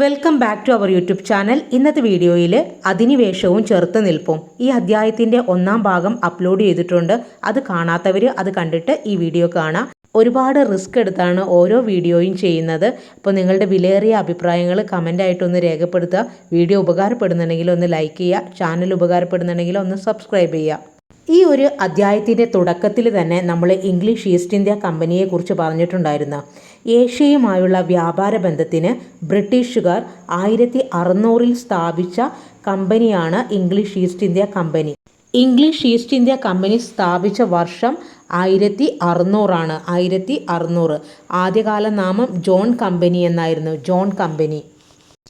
Welcome back to our YouTube channel ഇന്നത്തെ വീഡിയോയിൽ അധിനിവേശവും ചെറുത്ത് നിൽപ്പും. ഈ അധ്യായത്തിന്റെ ഒന്നാം ഭാഗം അപ്ലോഡ് ചെയ്തിട്ടുണ്ട്. അത് കാണാത്തവർ അത് കണ്ടിട്ട് ഈ വീഡിയോ കാണാം. ഒരുപാട് റിസ്ക് എടുത്താണ് ഓരോ വീഡിയോയും ചെയ്യുന്നത്. അപ്പോൾ നിങ്ങളുടെ വിലയേറിയ അഭിപ്രായങ്ങൾ കമന്റായിട്ടൊന്ന് രേഖപ്പെടുത്തുക. വീഡിയോ ഉപകാരപ്പെടുന്നുണ്ടെങ്കിൽ ഒന്ന് ലൈക്ക് ചെയ്യുക. ചാനൽ ഉപകാരപ്പെടുന്നുണ്ടെങ്കിൽ ഒന്ന് സബ്സ്ക്രൈബ് ചെയ്യുക. ഈ ഒരു അധ്യായത്തിന്റെ തുടക്കത്തിൽ തന്നെ നമ്മൾ ഇംഗ്ലീഷ് ഈസ്റ്റ് ഇന്ത്യ കമ്പനിയെക്കുറിച്ച് പറഞ്ഞിട്ടുണ്ടായിരുന്നു. ഏഷ്യയുമായുള്ള വ്യാപാര ബന്ധത്തിന് ബ്രിട്ടീഷുകാർ ആയിരത്തി അറുന്നൂറിൽ സ്ഥാപിച്ച കമ്പനിയാണ് English East India Company. English East India Company സ്ഥാപിച്ച വർഷം ആയിരത്തി അറുന്നൂറാണ്. ആയിരത്തി അറുന്നൂറ്. ആദ്യകാല നാമം ജോൺ കമ്പനി എന്നായിരുന്നു. John Company.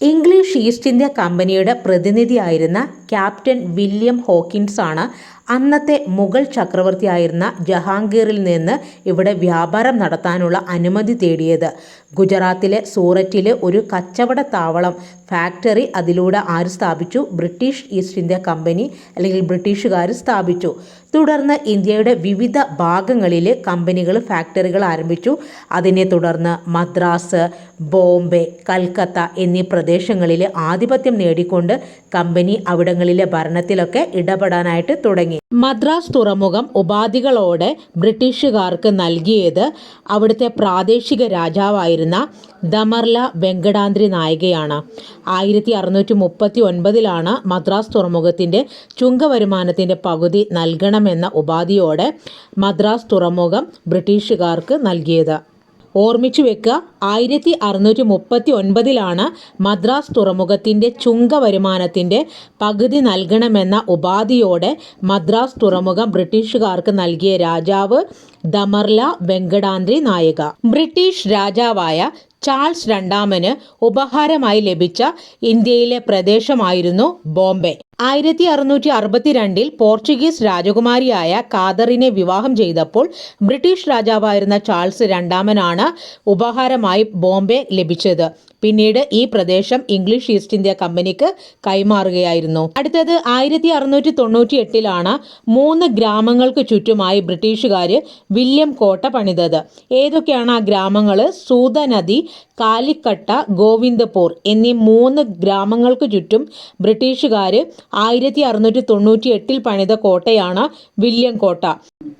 English East India കമ്പനിയുടെ പ്രതിനിധിയായിരുന്ന ക്യാപ്റ്റൻ വില്യം ഹോക്കിൻസ് ആണ് അന്നത്തെ മുഗൾ ചക്രവർത്തിയായിരുന്ന ജഹാംഗീറിൽ നിന്ന് ഇവിടെ വ്യാപാരം നടത്താനുള്ള അനുമതി തേടിയത്. ഗുജറാത്തിലെ സൂററ്റിലെ ഒരു കച്ചവട താവളം ഫാക്ടറി അതിലൂടെ ആര് സ്ഥാപിച്ചു? ബ്രിട്ടീഷ് ഈസ്റ്റ് ഇന്ത്യ കമ്പനി അല്ലെങ്കിൽ ബ്രിട്ടീഷുകാർ സ്ഥാപിച്ചു. തുടർന്ന് ഇന്ത്യയുടെ വിവിധ ഭാഗങ്ങളിൽ കമ്പനികൾ ഫാക്ടറികൾ ആരംഭിച്ചു. അതിനെ തുടർന്ന് മദ്രാസ് ബോംബെ കൽക്കത്ത എന്നീ പ്രദേശങ്ങളിൽ ആധിപത്യം നേടിക്കൊണ്ട് കമ്പനി അവിടങ്ങളിലെ ഭരണത്തിലൊക്കെ ഇടപെടാനായിട്ട് തുടങ്ങി. മദ്രാസ് തുറമുഖം ഉപാധികളോടെ ബ്രിട്ടീഷുകാർക്ക് നൽകിയത് അവിടുത്തെ പ്രാദേശിക രാജാവായിരുന്ന ദമർല വെങ്കടാന്ത്രി നായികയാണ്. ആയിരത്തി അറുന്നൂറ്റി മുപ്പത്തി ഒൻപതിലാണ് മദ്രാസ് തുറമുഖത്തിന്റെ ചുങ്കവരുമാനത്തിന്റെ പകുതി നൽകണമെന്ന ഉപാധിയോടെ മദ്രാസ് തുറമുഖം ബ്രിട്ടീഷുകാർക്ക് നൽകിയത്. ഓർമ്മിച്ചു വെക്കുക ആയിരത്തി അറുന്നൂറ്റി മുപ്പത്തി ഒൻപതിലാണ് മദ്രാസ് തുറമുഖത്തിന്റെ ചുങ്ക വരുമാനത്തിന്റെ പകുതി നൽകണമെന്ന ഉപാധിയോടെ മദ്രാസ് തുറമുഖം ബ്രിട്ടീഷുകാർക്ക് നൽകിയ രാജാവ് ദമർല വെങ്കടാന്ത്രി നായക. ബ്രിട്ടീഷ് രാജാവായ ചാൾസ് രണ്ടാമന് ഉപഹാരമായി ലഭിച്ച ഇന്ത്യയിലെ പ്രദേശമായിരുന്നു ബോംബെ. ആയിരത്തി അറുന്നൂറ്റി അറുപത്തിരണ്ടിൽ പോർച്ചുഗീസ് രാജകുമാരിയായ കാദറിനെ വിവാഹം ചെയ്തപ്പോൾ ബ്രിട്ടീഷ് രാജാവായിരുന്ന ചാൾസ് രണ്ടാമനാണ് ഉപഹാരമായി ബോംബെ ലഭിച്ചത്. പിന്നീട് ഈ പ്രദേശം ഇംഗ്ലീഷ് ഈസ്റ്റ് ഇന്ത്യ കമ്പനിക്ക് കൈമാറുകയായിരുന്നു. അടുത്തത് ആയിരത്തി അറുന്നൂറ്റി തൊണ്ണൂറ്റി എട്ടിലാണ് മൂന്ന് ഗ്രാമങ്ങൾക്ക് ചുറ്റുമായി ബ്രിട്ടീഷുകാർ വില്യം കോട്ട പണിതത്. ഏതൊക്കെയാണ് ആ ഗ്രാമങ്ങൾ സൂത നദി കാലിക്കട്ട ഗോവിന്ദപൂർ എന്നീ മൂന്ന് ഗ്രാമങ്ങൾക്കു ചുറ്റും ബ്രിട്ടീഷുകാർ ആയിരത്തി അറുന്നൂറ്റി തൊണ്ണൂറ്റി എട്ടിൽ പണിത കോട്ടയാണ് വില്യം കോട്ട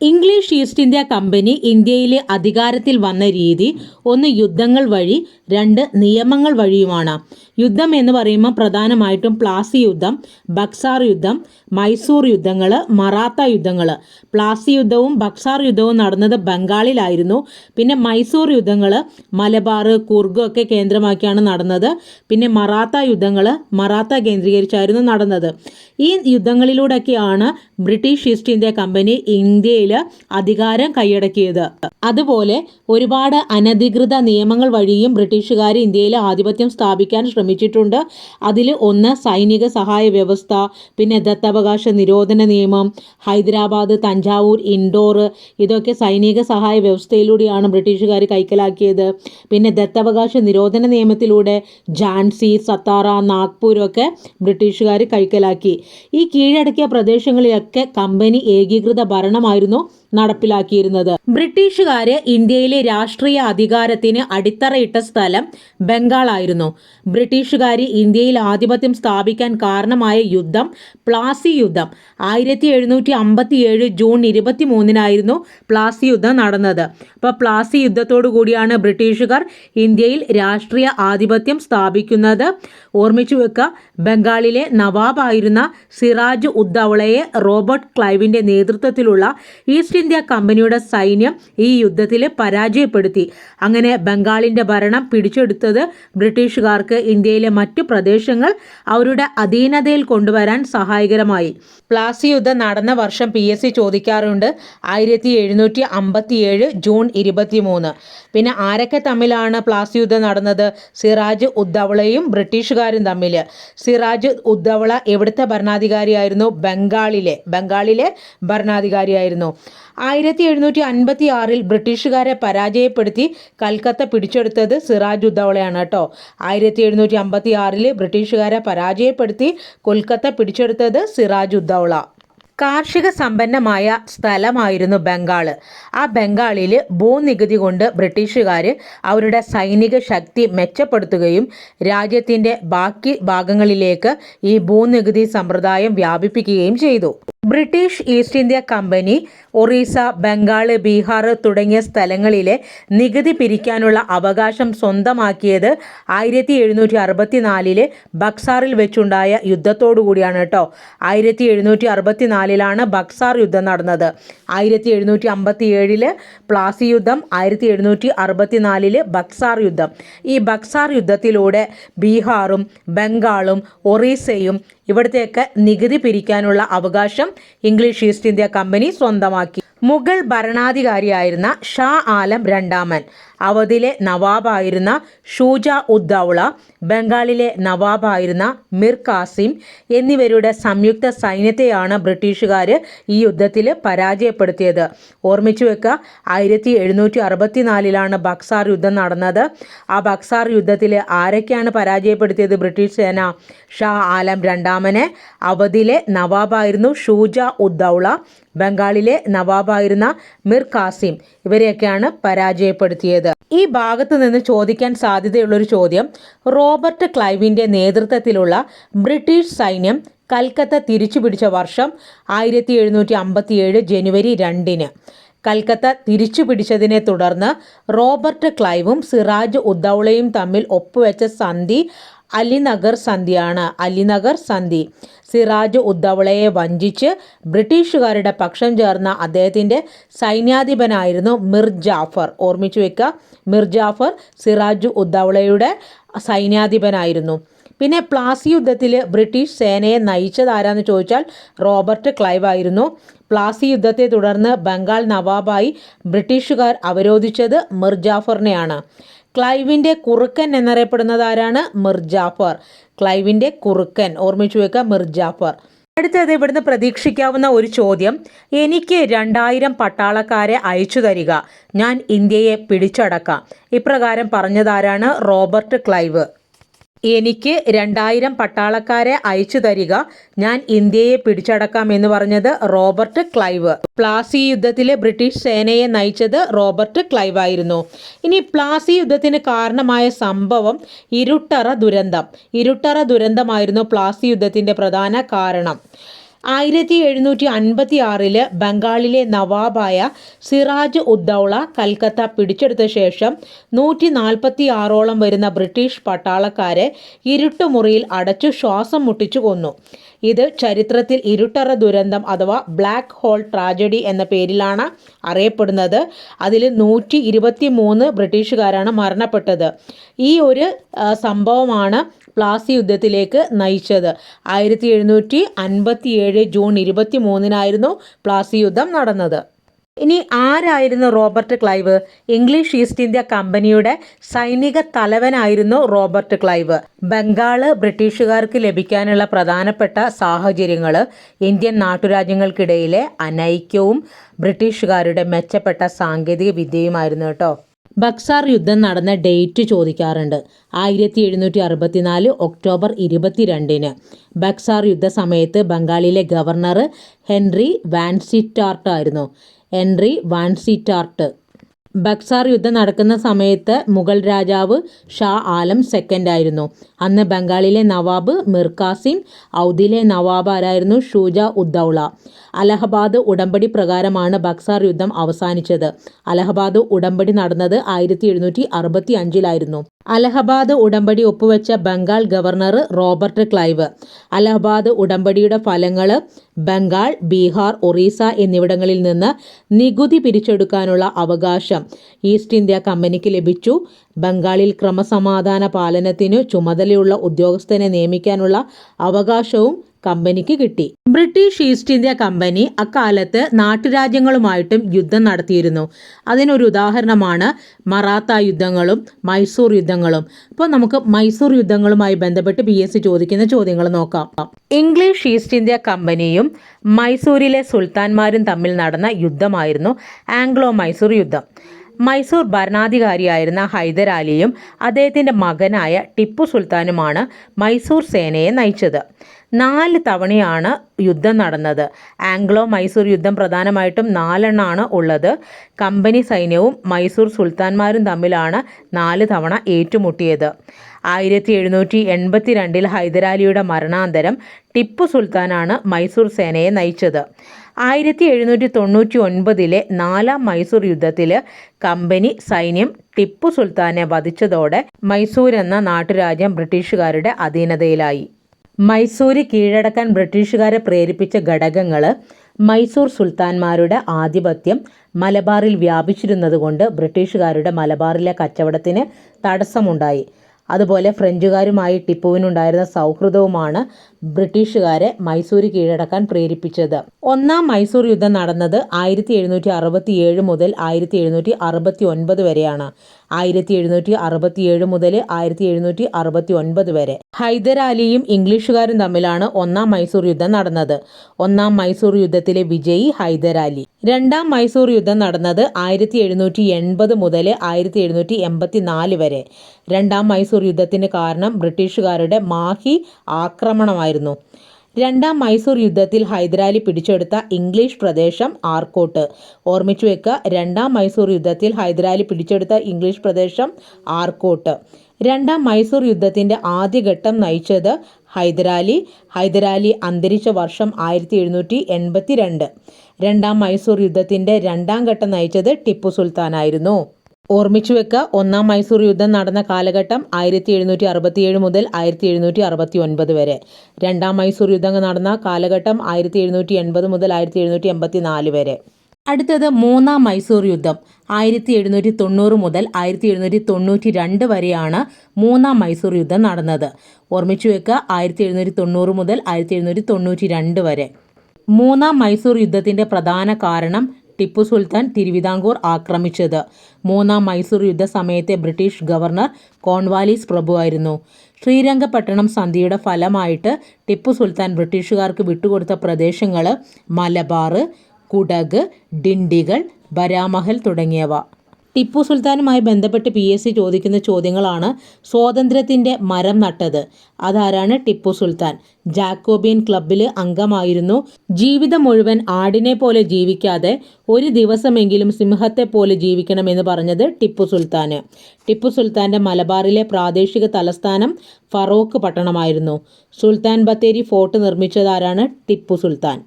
ഇംഗ്ലീഷ് ഈസ്റ്റ് ഇന്ത്യ കമ്പനി ഇന്ത്യയിലെ അധികാരത്തിൽ വന്ന രീതി ഒന്ന് യുദ്ധങ്ങൾ വഴി രണ്ട് നിയമങ്ങൾ വഴിയുമാണ്. യുദ്ധം എന്ന് പറയുമ്പോൾ പ്രധാനമായിട്ടും പ്ലാസി യുദ്ധം ബക്സാർ യുദ്ധം മൈസൂർ യുദ്ധങ്ങൾ മറാത്ത യുദ്ധങ്ങൾ പ്ലാസി യുദ്ധവും ബക്സാർ യുദ്ധവും നടന്നത് ബംഗാളിലായിരുന്നു. പിന്നെ മൈസൂർ യുദ്ധങ്ങൾ മലബാർ കുർഗ് ഒക്കെ കേന്ദ്രമാക്കിയാണ് നടന്നത്. പിന്നെ മറാത്ത യുദ്ധങ്ങൾ മറാത്ത കേന്ദ്രീകരിച്ചായിരുന്നു നടന്നത്. ഈ യുദ്ധങ്ങളിലൂടെയൊക്കെയാണ് ബ്രിട്ടീഷ് ഈസ്റ്റ് ഇന്ത്യ കമ്പനി ഇന്ത്യയിൽ അധികാരം കൈയടക്കിയത്. അതുപോലെ ഒരുപാട് അനധികൃത നിയമങ്ങൾ വഴിയും ബ്രിട്ടീഷുകാർ ഇന്ത്യയിൽ ആധിപത്യം സ്ഥാപിക്കാൻ ശ്രമിച്ചിട്ടുണ്ട്. അതിൽ ഒന്ന് സൈനിക സഹായ വ്യവസ്ഥ പിന്നെ ദത്തവകാശ നിരോധന നിയമം ഹൈദരാബാദ് തഞ്ചാവൂർ ഇൻഡോർ ഇതൊക്കെ സൈനിക സഹായ വ്യവസ്ഥയിലൂടെയാണ് ബ്രിട്ടീഷുകാർ കൈക്കലാക്കിയത്. പിന്നെ ദത്തവകാശ നിരോധന നിയമത്തിലൂടെ ഝാൻസി സത്താറ നാഗ്പൂരൊക്കെ ബ്രിട്ടീഷുകാർ കൈക്കലാക്കി. ഈ കീഴടക്കിയ പ്രദേശങ്ങളിലൊക്കെ കമ്പനി ഏകീകൃത ഭരണമായിരുന്നു നടപ്പിലാക്കിയിരുന്നത്. ബ്രിട്ടീഷുകാര് ഇന്ത്യയിലെ രാഷ്ട്രീയ അധികാരത്തിന് അടിത്തറയിട്ട സ്ഥലം ബംഗാളായിരുന്നു. ബ്രിട്ടീഷുകാർ ഇന്ത്യയിൽ ആധിപത്യം സ്ഥാപിക്കാൻ കാരണമായ യുദ്ധം പ്ലാസി യുദ്ധം. ആയിരത്തി എഴുന്നൂറ്റി അമ്പത്തി ഏഴ് ജൂൺ ഇരുപത്തി മൂന്നിനായിരുന്നു പ്ലാസി യുദ്ധം നടന്നത്. അപ്പോൾ പ്ലാസി യുദ്ധത്തോടു കൂടിയാണ് ബ്രിട്ടീഷുകാർ ഇന്ത്യയിൽ രാഷ്ട്രീയ ആധിപത്യം സ്ഥാപിക്കുന്നത്. ഓർമ്മിച്ചു വെക്കുക ബംഗാളിലെ നവാബായിരുന്ന സിറാജ് ഉദ്ദൗളയെ റോബർട്ട് ക്ലൈവിന്റെ നേതൃത്വത്തിലുള്ള ഈസ്റ്റ് ഇന്ത്യ കമ്പനിയുടെ സൈന്യം ഈ യുദ്ധത്തിൽ പരാജയപ്പെടുത്തി. അങ്ങനെ ബംഗാളിന്റെ ഭരണം പിടിച്ചെടുത്തത് ബ്രിട്ടീഷുകാർക്ക് ഇന്ത്യയിലെ മറ്റു പ്രദേശങ്ങൾ അവരുടെ അധീനതയിൽ കൊണ്ടുവരാൻ സഹായകരമായി. പ്ലാസി യുദ്ധം നടന്ന വർഷം പി എസ് സി ചോദിക്കാറുണ്ട്. ആയിരത്തി എഴുന്നൂറ്റി അമ്പത്തി ഏഴ് ജൂൺ ഇരുപത്തി മൂന്ന് പിന്നെ ആരൊക്കെ തമ്മിലാണ് പ്ലാസി യുദ്ധം നടന്നത്? സിറാജ് ഉദ്ദവളയും ബ്രിട്ടീഷുകാരും തമ്മിൽ സിറാജ് ഉദ്ദവള എവിടുത്തെ ഭരണാധികാരിയായിരുന്നു? ബംഗാളിലെ. ബംഗാളിലെ ഭരണാധികാരിയായിരുന്നു. ആയിരത്തി എഴുന്നൂറ്റി അൻപത്തി ആറിൽ ബ്രിട്ടീഷുകാരെ പരാജയപ്പെടുത്തി കൽക്കത്ത പിടിച്ചെടുത്തത് സിറാജ് ഉദ്ദവളയാണ് കേട്ടോ. ആയിരത്തി എഴുന്നൂറ്റി അമ്പത്തി ആറിൽ ബ്രിട്ടീഷുകാരെ പരാജയപ്പെടുത്തി കൊൽക്കത്ത പിടിച്ചെടുത്തത് സിറാജ് ഉദ്ദവള കാർഷിക സമ്പന്നമായ സ്ഥലമായിരുന്നു ബംഗാൾ ആ ബംഗാളിൽ ഭൂനികുതി കൊണ്ട് ബ്രിട്ടീഷുകാർ അവരുടെ സൈനിക ശക്തി മെച്ചപ്പെടുത്തുകയും രാജ്യത്തിന്റെ ബാക്കി ഭാഗങ്ങളിലേക്ക് ഈ ഭൂനികുതി സമ്പ്രദായം വ്യാപിപ്പിക്കുകയും ചെയ്തു. British East India Company Orissa Bengal Bihar തുടങ്ങിയ സ്ഥലങ്ങളിലെ നികുതി പിരിക്കാനുള്ള അവകാശം സ്വന്തമാക്കിയത് ആയിരത്തി എഴുന്നൂറ്റി അറുപത്തിനാലിലെ ബക്സാറിൽ വെച്ചുണ്ടായ യുദ്ധത്തോടു കൂടിയാണ് കേട്ടോ. ആയിരത്തി എഴുന്നൂറ്റി അറുപത്തിനാലിലാണ് ബക്സാർ യുദ്ധം നടന്നത്. ആയിരത്തി എഴുന്നൂറ്റി അമ്പത്തി ഏഴിൽ പ്ലാസി യുദ്ധം ആയിരത്തി എഴുന്നൂറ്റി അറുപത്തിനാലിൽ ബക്സാർ യുദ്ധം. ഈ ബക്സാർ യുദ്ധത്തിലൂടെ ബീഹാറും ബംഗാളും ഒറീസയും ഇവിടത്തേക്ക് നികുതി പിരിക്കാനുള്ള അവകാശം ഇംഗ്ലീഷ് ഈസ്റ്റ് ഇന്ത്യ കമ്പനി സ്വന്തമാക്കി. മുഗൾ ഭരണാധികാരിയായിരുന്ന ഷാ ആലം രണ്ടാമൻ. അവധിലെ നവാബായിരുന്ന ഷൂജ ഉദ്ദൗള ബംഗാളിലെ നവാബായിരുന്ന മിർ കാസിം എന്നിവരുടെ സംയുക്ത സൈന്യത്തെയാണ് ബ്രിട്ടീഷുകാർ ഈ യുദ്ധത്തിൽ പരാജയപ്പെടുത്തിയത്. ഓർമ്മിച്ചു വെക്കുക ആയിരത്തി എഴുന്നൂറ്റി അറുപത്തിനാലിലാണ് ബക്സാർ യുദ്ധം നടന്നത്. ആ ബക്സാർ യുദ്ധത്തിൽ ആരൊക്കെയാണ് പരാജയപ്പെടുത്തിയത് ബ്രിട്ടീഷ് സേന? ഷാ ആലം രണ്ടാമനെ. അവധിലെ നവാബായിരുന്നു ഷൂജ ഉദ്ദൗള ബംഗാളിലെ നവാബായിരുന്ന മിർ കാസിം ഇവരെയൊക്കെയാണ് പരാജയപ്പെടുത്തിയത്. ഈ ഭാഗത്ത് നിന്ന് ചോദിക്കാൻ സാധ്യതയുള്ളൊരു ചോദ്യം റോബർട്ട് ക്ലൈവിന്റെ നേതൃത്വത്തിലുള്ള ബ്രിട്ടീഷ് സൈന്യം കൽക്കത്ത തിരിച്ചു പിടിച്ച വർഷം ആയിരത്തി എഴുന്നൂറ്റി അമ്പത്തിയേഴ് ജനുവരി രണ്ടിന്. കൽക്കത്ത തിരിച്ചു പിടിച്ചതിനെ തുടർന്ന് റോബർട്ട് ക്ലൈവും സിറാജ് ഉദ്ദൌളയും തമ്മിൽ ഒപ്പുവെച്ച സന്ധി അലിനഗർ സന്ധിയാണ്. അലിനഗർ സന്ധി. സിറാജ് ഉദ്ദവളയെ വഞ്ചിച്ച് ബ്രിട്ടീഷുകാരുടെ പക്ഷം ചേർന്ന അദ്ദേഹത്തിന്റെ സൈന്യാധിപനായിരുന്നു മിർ ജാഫർ. ഓർമ്മിച്ചു വെക്കുക മിർ ജാഫർ സിറാജ് ഉദ്ദവളയുടെ സൈന്യാധിപനായിരുന്നു. പിന്നെ പ്ലാസി യുദ്ധത്തിൽ ബ്രിട്ടീഷ് സേനയെ നയിച്ചതാരാന്ന് ചോദിച്ചാൽ റോബർട്ട് ക്ലൈവ് ആയിരുന്നു. പ്ലാസി യുദ്ധത്തെ തുടർന്ന് ബംഗാൾ നവാബായി ബ്രിട്ടീഷുകാർ അവരോധിച്ചത് മിർ ജാഫറിനെയാണ്. ക്ലൈവിന്റെ കുറുക്കൻ എന്നറിയപ്പെടുന്നത് ആരാണ്? മിർജാഫർ. ക്ലൈവിന്റെ കുറുക്കൻ. ഓർമ്മിച്ചു വെക്കുക മിർജാഫർ. അടുത്തത് ഇവിടുന്ന് പ്രതീക്ഷിക്കാവുന്ന ഒരു ചോദ്യം. എനിക്ക് രണ്ടായിരം പട്ടാളക്കാരെ അയച്ചു തരിക. ഞാൻ ഇന്ത്യയെ പിടിച്ചടക്കാം. ഇപ്രകാരം പറഞ്ഞതാരാണ് റോബർട്ട് ക്ലൈവ്. എനിക്ക് രണ്ടായിരം പട്ടാളക്കാരെ അയച്ചു തരിക. ഞാൻ ഇന്ത്യയെ പിടിച്ചടക്കാം എന്ന് പറഞ്ഞത് റോബർട്ട് ക്ലൈവ്. പ്ലാസി യുദ്ധത്തിൽ ബ്രിട്ടീഷ് സേനയെ നയിച്ചത് റോബർട്ട് ക്ലൈവ് ആയിരുന്നു. ഇനി പ്ലാസി യുദ്ധത്തിന് കാരണമായ സംഭവം ഇരുട്ടറ ദുരന്തം. ഇരുട്ടറ ദുരന്തമായിരുന്നു പ്ലാസി യുദ്ധത്തിന്റെ പ്രധാന കാരണം. ആയിരത്തി എഴുന്നൂറ്റി അൻപത്തി ആറിൽ ബംഗാളിലെ നവാബായ സിറാജ് ഉദ്ദൗള കൽക്കത്ത പിടിച്ചെടുത്ത ശേഷം നൂറ്റി നാൽപ്പത്തി ആറോളം വരുന്ന ബ്രിട്ടീഷ് പട്ടാളക്കാരെ ഇരുട്ടുമുറിയിൽ അടച്ചു ശ്വാസം മുട്ടിച്ചു കൊന്നു. ഇത് ചരിത്രത്തിൽ ഇരുട്ടറ ദുരന്തം അഥവാ ബ്ലാക്ക് ഹോൾ ട്രാജഡി എന്ന പേരിലാണ് അറിയപ്പെടുന്നത്. അതിൽ നൂറ്റി ഇരുപത്തി മൂന്ന് ബ്രിട്ടീഷുകാരാണ് മരണപ്പെട്ടത്. ഈ ഒരു സംഭവമാണ് പ്ലാസി യുദ്ധത്തിലേക്ക് നയിച്ചത്. ആയിരത്തി എഴുന്നൂറ്റി അൻപത്തി ഏഴ് ജൂൺ ഇരുപത്തി മൂന്നിനായിരുന്നു പ്ലാസി യുദ്ധം നടന്നത്. ഇനി ആരായിരുന്നു Robert Clive? English East India കമ്പനിയുടെ സൈനിക തലവനായിരുന്നു റോബർട്ട് ക്ലൈവ്. ബംഗാൾ ബ്രിട്ടീഷുകാർക്ക് ലഭിക്കാനുള്ള പ്രധാനപ്പെട്ട സാഹചര്യങ്ങൾ ഇന്ത്യൻ നാട്ടുരാജ്യങ്ങൾക്കിടയിലെ അനൈക്യവും ബ്രിട്ടീഷുകാരുടെ മെച്ചപ്പെട്ട സാങ്കേതിക വിദ്യയുമായിരുന്നു കേട്ടോ. ബക്സാർ യുദ്ധം നടന്ന ഡേറ്റ് ചോദിക്കാറുണ്ട്. ആയിരത്തി എഴുന്നൂറ്റി അറുപത്തിനാല് ഒക്ടോബർ ഇരുപത്തിരണ്ടിന്. ബക്സാർ യുദ്ധ സമയത്ത് ബംഗാളിലെ ഗവർണർ ഹെൻറി വാൻസിറ്റാർട്ട് ആയിരുന്നു ഹെൻറി വാൻസിറ്റാർട്ട് ബക്സാർ യുദ്ധം നടക്കുന്ന സമയത്ത് മുഗൾ രാജാവ് ഷാ ആലം സെക്കൻഡ് ആയിരുന്നു. അന്ന് ബംഗാളിലെ നവാബ് മിർകാസിം ഔദിലെ നവാബ് ആരായിരുന്നു? ഷൂജ ഉദ്ദൗള അലഹബാദ് ഉടമ്പടി പ്രകാരമാണ് ബക്സാർ യുദ്ധം അവസാനിച്ചത്. അലഹബാദ് ഉടമ്പടി നടന്നത് ആയിരത്തി എഴുന്നൂറ്റി അറുപത്തി അഞ്ചിലായിരുന്നു അലഹബാദ് ഉടമ്പടി ഒപ്പുവെച്ച Bengal governor Robert Clive. Allahabad ഉടമ്പടിയുടെ ഫലങ്ങൾ ബംഗാൾ ബീഹാർ ഒറീസ എന്നിവിടങ്ങളിൽ നിന്ന് നികുതി പിരിച്ചെടുക്കാനുള്ള അവകാശം ഈസ്റ്റ് ഇന്ത്യ കമ്പനിക്ക് ലഭിച്ചു. ബംഗാളിൽ ക്രമസമാധാന പാലനത്തിനു ചുമതലയുള്ള ഉദ്യോഗസ്ഥനെ നിയമിക്കാനുള്ള അവകാശവും കമ്പനിക്ക് കിട്ടി. ബ്രിട്ടീഷ് ഈസ്റ്റ് ഇന്ത്യ കമ്പനി അക്കാലത്ത് നാട്ടുരാജ്യങ്ങളുമായിട്ടും യുദ്ധം നടത്തിയിരുന്നു. അതിനൊരു ഉദാഹരണമാണ് മറാത്ത യുദ്ധങ്ങളും മൈസൂർ യുദ്ധങ്ങളും. ഇപ്പോൾ നമുക്ക് മൈസൂർ യുദ്ധങ്ങളുമായി ബന്ധപ്പെട്ട് പി എസ് സി ചോദിക്കുന്ന ചോദ്യങ്ങൾ നോക്കാം. ഇംഗ്ലീഷ് ഈസ്റ്റ് ഇന്ത്യ കമ്പനിയും മൈസൂരിലെ സുൽത്താൻമാരും തമ്മിൽ നടന്ന യുദ്ധമായിരുന്നു ആംഗ്ലോ മൈസൂർ യുദ്ധം. മൈസൂർ ഭരണാധികാരിയായിരുന്ന ഹൈദരാലിയും അദ്ദേഹത്തിന്റെ മകനായ ടിപ്പു സുൽത്താനുമാണ് മൈസൂർ സേനയെ നയിച്ചത്. നാല് തവണയാണ് യുദ്ധം നടന്നത്. ആംഗ്ലോ മൈസൂർ യുദ്ധം പ്രധാനമായിട്ടും നാലെണ്ണമാണ് ഉള്ളത്. കമ്പനി സൈന്യവും മൈസൂർ സുൽത്താൻമാരും തമ്മിലാണ് നാല് തവണ ഏറ്റുമുട്ടിയത്. ആയിരത്തി എഴുന്നൂറ്റി എൺപത്തി രണ്ടിൽ ഹൈദരാലിയുടെ മരണാന്തരം ടിപ്പു സുൽത്താനാണ് മൈസൂർ സേനയെ നയിച്ചത്. ആയിരത്തി എഴുന്നൂറ്റി തൊണ്ണൂറ്റി ഒൻപതിലെ നാലാം മൈസൂർ യുദ്ധത്തിൽ കമ്പനി സൈന്യം ടിപ്പു സുൽത്താനെ വധിച്ചതോടെ മൈസൂർ എന്ന നാട്ടുരാജ്യം ബ്രിട്ടീഷുകാരുടെ അധീനതയിലായി. മൈസൂര് കീഴടക്കാൻ ബ്രിട്ടീഷുകാരെ പ്രേരിപ്പിച്ച ഘടകങ്ങൾ മൈസൂർ സുൽത്താൻമാരുടെ ആധിപത്യം മലബാറിൽ വ്യാപിച്ചിരുന്നതുകൊണ്ട് ബ്രിട്ടീഷുകാരുടെ മലബാറിലെ കച്ചവടത്തിന് തടസ്സമുണ്ടായി. അതുപോലെ ഫ്രഞ്ചുകാരുമായി ടിപ്പുവിനുണ്ടായിരുന്ന സൗഹൃദവുമാണ് ബ്രിട്ടീഷുകാരെ മൈസൂര് കീഴടക്കാൻ പ്രേരിപ്പിച്ചത്. ഒന്നാം മൈസൂർ യുദ്ധം നടന്നത് ആയിരത്തി എഴുന്നൂറ്റി അറുപത്തി ഏഴ് മുതൽ ആയിരത്തി എഴുന്നൂറ്റി അറുപത്തി ഒൻപത് വരെയാണ്. ആയിരത്തി എഴുന്നൂറ്റി അറുപത്തി ഏഴ് മുതൽ ആയിരത്തി എഴുന്നൂറ്റി അറുപത്തി ഒൻപത് വരെ ഹൈദരാലിയും ഇംഗ്ലീഷുകാരും തമ്മിലാണ് ഒന്നാം മൈസൂർ യുദ്ധം നടന്നത്. ഒന്നാം മൈസൂർ യുദ്ധത്തിലെ വിജയി ഹൈദരാലി രണ്ടാം മൈസൂർ യുദ്ധം നടന്നത് ആയിരത്തി എഴുന്നൂറ്റി എൺപത് മുതൽ ആയിരത്തി എഴുന്നൂറ്റി എൺപത്തി നാല് വരെ. രണ്ടാം മൈസൂർ യുദ്ധത്തിന് കാരണം ബ്രിട്ടീഷുകാരുടെ മാഹി ആക്രമണമായിരുന്നു. രണ്ടാം മൈസൂർ യുദ്ധത്തിൽ ഹൈദരാലി പിടിച്ചെടുത്ത ഇംഗ്ലീഷ് പ്രദേശം ആർക്കോട്ട് ഓർമ്മിച്ചു വെക്കുക രണ്ടാം മൈസൂർ യുദ്ധത്തിൽ ഹൈദരാലി പിടിച്ചെടുത്ത ഇംഗ്ലീഷ് പ്രദേശം ആർക്കോട്ട് രണ്ടാം മൈസൂർ യുദ്ധത്തിന്റെ ആദ്യഘട്ടം നയിച്ചത് ഹൈദരാലി. ഹൈദരാലി അന്തരിച്ച വർഷം ആയിരത്തി എഴുന്നൂറ്റി എൺപത്തി രണ്ട് രണ്ടാം മൈസൂർ യുദ്ധത്തിന്റെ രണ്ടാം ഘട്ടം നയിച്ചത് ടിപ്പു സുൽത്താനായിരുന്നു. ഓർമ്മിച്ചു വെക്കുക ഒന്നാം മൈസൂർ യുദ്ധം നടന്ന കാലഘട്ടം ആയിരത്തി എഴുന്നൂറ്റി അറുപത്തിയേഴ് മുതൽ ആയിരത്തി എഴുന്നൂറ്റി അറുപത്തി ഒൻപത് വരെ. രണ്ടാം മൈസൂർ യുദ്ധം നടന്ന കാലഘട്ടം ആയിരത്തി എഴുന്നൂറ്റി എൺപത് മുതൽ ആയിരത്തി എഴുന്നൂറ്റി എൺപത്തി നാല് വരെ. അടുത്തത് മൂന്നാം മൈസൂർ യുദ്ധം. ആയിരത്തി എഴുന്നൂറ്റി തൊണ്ണൂറ് മുതൽ ആയിരത്തി എഴുന്നൂറ്റി തൊണ്ണൂറ്റി രണ്ട് വരെയാണ് മൂന്നാം മൈസൂർ യുദ്ധം നടന്നത്. ഓർമ്മിച്ചു വെക്കുക ആയിരത്തി എഴുന്നൂറ്റി തൊണ്ണൂറ് മുതൽ ആയിരത്തി എഴുന്നൂറ്റി തൊണ്ണൂറ്റി രണ്ട് വരെ. മൂന്നാം മൈസൂർ യുദ്ധത്തിന്റെ പ്രധാന കാരണം ടിപ്പു സുൽത്താൻ തിരുവിതാംകൂർ ആക്രമിച്ചത്. മൂന്നാം മൈസൂർ യുദ്ധ സമയത്തെ ബ്രിട്ടീഷ് ഗവർണർ കോൺവാലിസ് പ്രഭുവായിരുന്നു. ശ്രീരംഗപട്ടണം സന്ധിയുടെ ഫലമായിട്ട് ടിപ്പു സുൽത്താൻ ബ്രിട്ടീഷുകാർക്ക് വിട്ടുകൊടുത്ത പ്രദേശങ്ങൾ മലബാർ കുടക് ഡിണ്ടികൾ ബരാമഹൽ തുടങ്ങിയവ. ടിപ്പു സുൽത്താനുമായി ബന്ധപ്പെട്ട് പി എസ് സി ചോദിക്കുന്ന ചോദ്യങ്ങളാണ് സ്വാതന്ത്ര്യത്തിന്റെ മരം നട്ടത്. അതാരാണ് ടിപ്പു സുൽത്താൻ? ജാക്കോബിയൻ ക്ലബിൽ അംഗമായിരുന്നു. ജീവിതം മുഴുവൻ ആടിനെ പോലെ ജീവിക്കാതെ ഒരു ദിവസമെങ്കിലും സിംഹത്തെ പോലെ ജീവിക്കണമെന്ന് പറഞ്ഞത് ടിപ്പു സുൽത്താന്. ടിപ്പു സുൽത്താന്റെ മലബാറിലെ പ്രാദേശിക തലസ്ഥാനം ഫറോക്ക് പട്ടണമായിരുന്നു. സുൽത്താൻ ബത്തേരി ഫോർട്ട് നിർമ്മിച്ചതാരാണ് ടിപ്പു സുൽത്താൻ.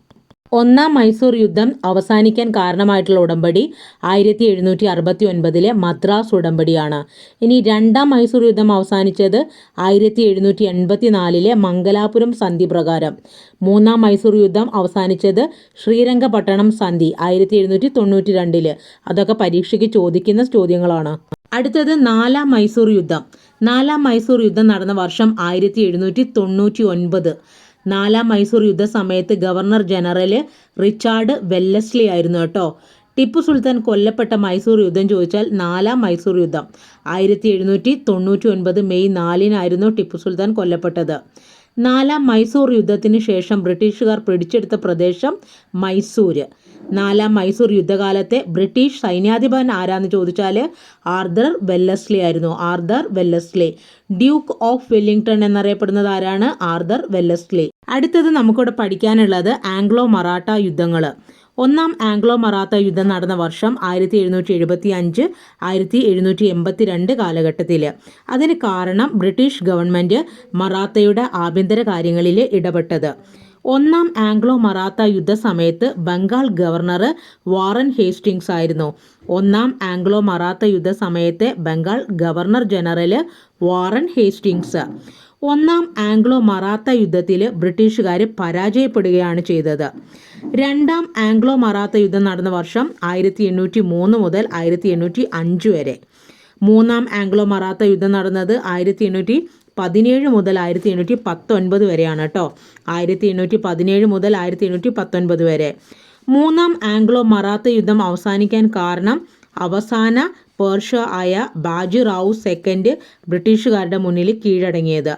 ഒന്നാം മൈസൂർ യുദ്ധം അവസാനിക്കാൻ കാരണമായിട്ടുള്ള ഉടമ്പടി ആയിരത്തി എഴുന്നൂറ്റി അറുപത്തി ഒൻപതിലെ മദ്രാസ് ഉടമ്പടിയാണ്. ഇനി രണ്ടാം മൈസൂർ യുദ്ധം അവസാനിച്ചത് ആയിരത്തി എഴുന്നൂറ്റി എൺപത്തി നാലിലെ മംഗലാപുരം സന്ധി പ്രകാരം. മൂന്നാം മൈസൂർ യുദ്ധം അവസാനിച്ചത് ശ്രീരംഗപട്ടണം സന്ധി ആയിരത്തി എഴുന്നൂറ്റി തൊണ്ണൂറ്റി രണ്ടിൽ അതൊക്കെ പരീക്ഷയ്ക്ക് ചോദിക്കുന്ന ചോദ്യങ്ങളാണ്. അടുത്തത് നാലാം മൈസൂർ യുദ്ധം. നാലാം മൈസൂർ യുദ്ധം നടന്ന വർഷം ആയിരത്തി എഴുന്നൂറ്റി തൊണ്ണൂറ്റി ഒൻപത് നാലാം മൈസൂർ യുദ്ധ സമയത്ത് ഗവർണർ ജനറൽ റിച്ചാർഡ് വെല്ലസ്ലി ആയിരുന്നു കേട്ടോ. ടിപ്പു സുൽത്താൻ കൊല്ലപ്പെട്ട മൈസൂർ യുദ്ധം ചോദിച്ചാൽ നാലാം മൈസൂർ യുദ്ധം. ആയിരത്തി എഴുന്നൂറ്റി തൊണ്ണൂറ്റി ഒൻപത് മെയ് നാലിനായിരുന്നു ടിപ്പു സുൽത്താൻ കൊല്ലപ്പെട്ടത്. നാലാം മൈസൂർ യുദ്ധത്തിന് ശേഷം ബ്രിട്ടീഷുകാർ പിടിച്ചെടുത്ത പ്രദേശം മൈസൂര്. നാലാം മൈസൂർ യുദ്ധകാലത്തെ ബ്രിട്ടീഷ് സൈന്യാധിപൻ ആരാന്ന് ചോദിച്ചാൽ ആർദർ വെല്ലസ്ലി ആയിരുന്നു. Arthur Wellesley. Duke of Wellington എന്നറിയപ്പെടുന്നത് ആരാണ്? Arthur Wellesley. അടുത്തത് നമുക്കിവിടെ പഠിക്കാനുള്ളത് ആംഗ്ലോ മറാഠ യുദ്ധങ്ങൾ ഒന്നാം ആംഗ്ലോ മറാത്ത യുദ്ധം നടന്ന വർഷം ആയിരത്തി എഴുന്നൂറ്റി എഴുപത്തി അഞ്ച് ആയിരത്തി എഴുന്നൂറ്റി എൺപത്തി രണ്ട് കാലഘട്ടത്തിൽ. അതിന് കാരണം ബ്രിട്ടീഷ് ഗവൺമെന്റ് മറാത്തയുടെ ആഭ്യന്തര കാര്യങ്ങളിൽ ഇടപെട്ടത്. ഒന്നാം ആംഗ്ലോ മറാത്ത യുദ്ധ സമയത്ത് ബംഗാൾ ഗവർണർ വാറൻ ഹേസ്റ്റിങ്സ് ആയിരുന്നു. ഒന്നാം ആംഗ്ലോ മറാത്ത യുദ്ധ സമയത്തെ Bengal governor general Warren Hastings ഒന്നാം ആംഗ്ലോ മറാത്ത യുദ്ധത്തിൽ ബ്രിട്ടീഷുകാർ പരാജയപ്പെടുകയാണ് ചെയ്തത്. രണ്ടാം ആംഗ്ലോ മറാത്ത യുദ്ധം നടന്ന വർഷം ആയിരത്തി എണ്ണൂറ്റി മൂന്ന് മുതൽ ആയിരത്തി എണ്ണൂറ്റി അഞ്ച് വരെ. മൂന്നാം ആംഗ്ലോ മറാത്ത യുദ്ധം നടന്നത് ആയിരത്തി എണ്ണൂറ്റി പതിനേഴ് മുതൽ ആയിരത്തി എണ്ണൂറ്റി പത്തൊൻപത് വരെയാണ് കേട്ടോ ആയിരത്തി എണ്ണൂറ്റി പതിനേഴ് മുതൽ ആയിരത്തി എണ്ണൂറ്റി പത്തൊൻപത് വരെ. മൂന്നാം ആംഗ്ലോ മറാത്ത യുദ്ധം അവസാനിക്കാൻ കാരണം അവസാന പേർഷ്യ ആയ ബാജിറാവു സെക്കൻഡ് ബ്രിട്ടീഷുകാരുടെ മുന്നിൽ കീഴടങ്ങിയത്.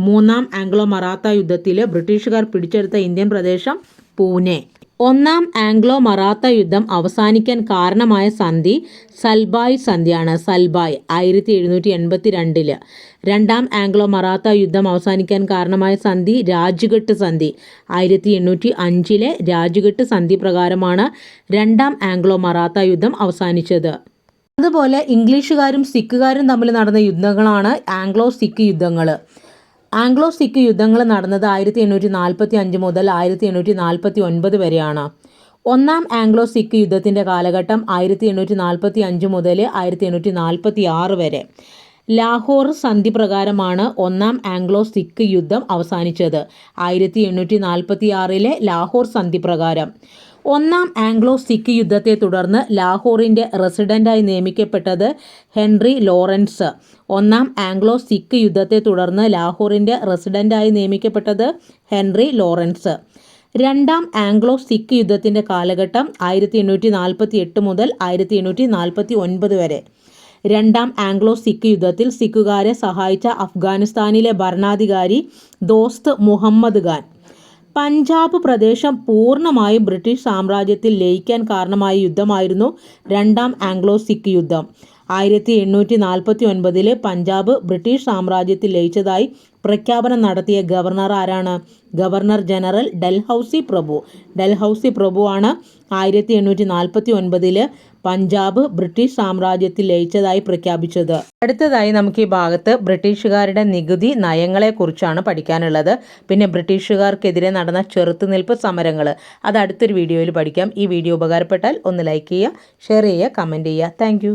മൂന്നാം ആംഗ്ലോ മറാത്ത യുദ്ധത്തിൽ ബ്രിട്ടീഷുകാർ പിടിച്ചെടുത്ത ഇന്ത്യൻ പ്രദേശം പൂനെ. ഒന്നാം ആംഗ്ലോ മറാത്ത യുദ്ധം അവസാനിക്കാൻ കാരണമായ സന്ധി സൽബായ് സന്ധിയാണ് സൽബായ് ആയിരത്തി എഴുന്നൂറ്റി എൺപത്തി രണ്ടിൽ രണ്ടാം ആംഗ്ലോ മറാത്ത യുദ്ധം അവസാനിക്കാൻ കാരണമായ സന്ധി രാജ്ഘട്ട് സന്ധി. ആയിരത്തി എണ്ണൂറ്റി അഞ്ചിലെ രാജ്ഘട്ട് സന്ധി പ്രകാരമാണ് രണ്ടാം ആംഗ്ലോ മറാത്ത യുദ്ധം അവസാനിച്ചത്. അതുപോലെ ഇംഗ്ലീഷുകാരും സിഖുകാരും തമ്മിൽ നടന്ന യുദ്ധങ്ങളാണ് ആംഗ്ലോ സിഖ് യുദ്ധങ്ങൾ ആംഗ്ലോ സിഖ് യുദ്ധങ്ങൾ നടന്നത് ആയിരത്തി എണ്ണൂറ്റി നാൽപ്പത്തി അഞ്ച് മുതൽ ആയിരത്തി എണ്ണൂറ്റി നാൽപ്പത്തി ഒൻപത് വരെയാണ്. ഒന്നാം ആംഗ്ലോ സിഖ് യുദ്ധത്തിന്റെ കാലഘട്ടം ആയിരത്തി എണ്ണൂറ്റി നാൽപ്പത്തി അഞ്ച് മുതൽ ആയിരത്തി എണ്ണൂറ്റി നാൽപ്പത്തി ആറ് വരെ. ലാഹോർ സന്ധി പ്രകാരമാണ് ഒന്നാം ആംഗ്ലോ സിഖ് യുദ്ധം അവസാനിച്ചത്. ആയിരത്തി എണ്ണൂറ്റി നാൽപ്പത്തി ആറിലെ ലാഹോർ സന്ധി പ്രകാരം ഒന്നാം ആംഗ്ലോ സിഖ് യുദ്ധത്തെ തുടർന്ന് ലാഹോറിന്റെ റെസിഡന്റായി നിയമിക്കപ്പെട്ടത് ഹെൻറി ലോറൻസ്. ഒന്നാം ആംഗ്ലോ സിഖ് യുദ്ധത്തെ തുടർന്ന് ലാഹോറിന്റെ റെസിഡന്റായി നിയമിക്കപ്പെട്ടത് ഹെൻറി ലോറൻസ്. രണ്ടാം ആംഗ്ലോ സിഖ് യുദ്ധത്തിന്റെ കാലഘട്ടം ആയിരത്തി എണ്ണൂറ്റി നാൽപ്പത്തി എട്ട് മുതൽ ആയിരത്തി എണ്ണൂറ്റി നാൽപ്പത്തി ഒൻപത് വരെ. രണ്ടാം ആംഗ്ലോ സിഖ് യുദ്ധത്തിൽ സിഖുകാരെ സഹായിച്ച അഫ്ഗാനിസ്ഥാനിലെ ഭരണാധികാരി ദോസ്ത് മുഹമ്മദ് ഖാൻ. പഞ്ചാബ് പ്രദേശം പൂർണമായും ബ്രിട്ടീഷ് സാമ്രാജ്യത്തിൽ ലയിക്കാൻ കാരണമായ യുദ്ധമായിരുന്നു രണ്ടാം ആംഗ്ലോ സിഖ് യുദ്ധം. ആയിരത്തി എണ്ണൂറ്റി നാൽപ്പത്തി ഒൻപതിലെ പഞ്ചാബ് ബ്രിട്ടീഷ് സാമ്രാജ്യത്തിൽ ലയിച്ചതായി പ്രഖ്യാപനം നടത്തിയ ഗവർണർ ആരാണ്? ഗവർണർ ജനറൽ ഡൽഹൌസി പ്രഭു. ഡൽഹൌസി പ്രഭുവാണ് ആയിരത്തി എണ്ണൂറ്റി നാൽപ്പത്തി ഒൻപതിൽ പഞ്ചാബ് ബ്രിട്ടീഷ് സാമ്രാജ്യത്തിൽ ലയിച്ചതായി പ്രഖ്യാപിച്ചത്. അടുത്തതായി നമുക്ക് ഈ ഭാഗത്ത് ബ്രിട്ടീഷുകാരുടെ നികുതി നയങ്ങളെക്കുറിച്ചാണ് പഠിക്കാനുള്ളത്. പിന്നെ ബ്രിട്ടീഷുകാർക്കെതിരെ നടന്ന ചെറുത്തുനിൽപ്പ് സമരങ്ങൾ അത് അടുത്തൊരു വീഡിയോയിൽ പഠിക്കാം. ഈ വീഡിയോ ഉപകാരപ്പെട്ടാൽ ഒന്ന് ലൈക്ക് ചെയ്യുക ഷെയർ ചെയ്യുക കമന്റ് ചെയ്യുക. താങ്ക്